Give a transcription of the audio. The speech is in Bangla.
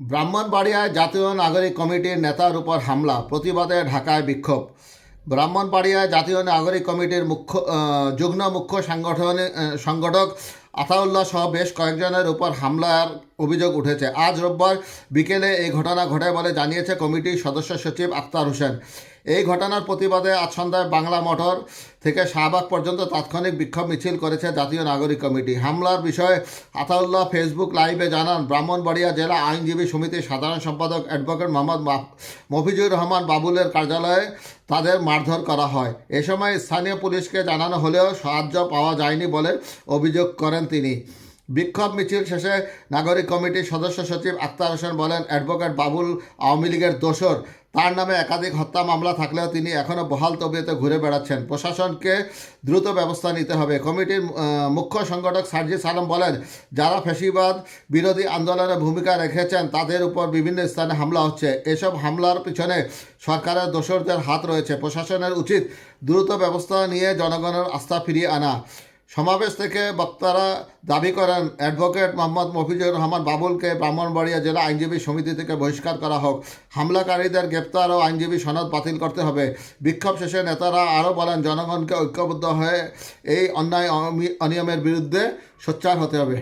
ব্রাহ্মণবাড়িয়ায় জাতীয় নাগরিক কমিটির নেতার উপর হামলা, প্রতিবাদে ঢাকায় বিক্ষোভ। ব্রাহ্মণবাড়িয়ায় জাতীয় নাগরিক কমিটির মুখ্য যুগ্ম মুখ্য সাংগঠনিক সংগঠক আতাউল্লাহ সহ বেশ কয়েকজনের উপর হামলার অভিযোগ উঠেছে। আজ রোববার বিকেলে এই ঘটনা ঘটে বলে জানিয়েছে কমিটির সদস্য সচিব আক্তার হোসেন। এই ঘটনার প্রতিবাদে আজ সন্ধ্যায় বাংলা মোটর থেকে শাহবাগ পর্যন্ত তাৎক্ষণিক বিক্ষোভ মিছিল করেছে জাতীয় নাগরিক কমিটি। হামলার বিষয়ে আতাউল্লাহ ফেসবুক লাইভে জানান, ব্রাহ্মণবাড়িয়া জেলা আইনজীবী সমিতির সাধারণ সম্পাদক অ্যাডভোকেট মোহাম্মদ মফিজুর রহমান বাবুলের কার্যালয়ে তাদের মারধর করা হয়। এ সময় স্থানীয় পুলিশকে জানানো হলেও সাহায্য পাওয়া যায়নি বলে অভিযোগ করেন তিনি। বিক্ষোভ মিছিল শেষে নাগরিক কমিটির সদস্য সচিব আক্তার হোসেন বলেন, অ্যাডভোকেট বাবুল আওয়ামী লীগের দোসর তার নামে একাধিক হত্যা মামলা থাকলেও তিনি এখনও বহাল তবিয়তে ঘুরে বেড়াচ্ছেন। প্রশাসনকে দ্রুত ব্যবস্থা নিতে হবে। কমিটির মুখ্য সংগঠক সার্জিস আলম বলেন, যারা ফ্যাসিবাদ বিরোধী আন্দোলনে ভূমিকা রেখেছেন, তাদের উপর বিভিন্ন স্থানে হামলা হচ্ছে। এসব হামলার পিছনে সরকারের দোসরদের হাত রয়েছে। প্রশাসনের উচিত দ্রুত ব্যবস্থা নিয়ে জনগণের আস্থা ফিরিয়ে আনা। সমাবেশ থেকে বক্তারা দাবি করেন, অ্যাডভোকেট মোহাম্মদ মফিজুর রহমান বাবুলকে ব্রাহ্মণবাড়িয়া জেলা আইনজীবী সমিতি থেকে বহিষ্কার করা হোক। হামলাকারীদের গ্রেপ্তার ও আইনজীবী সনদ বাতিল করতে হবে। বিক্ষোভ শেষে নেতারা আরও বলেন, জনগণকে ঐক্যবদ্ধ হয়ে এই অন্যায় অনিয়মের বিরুদ্ধে সোচ্চার হতে হবে।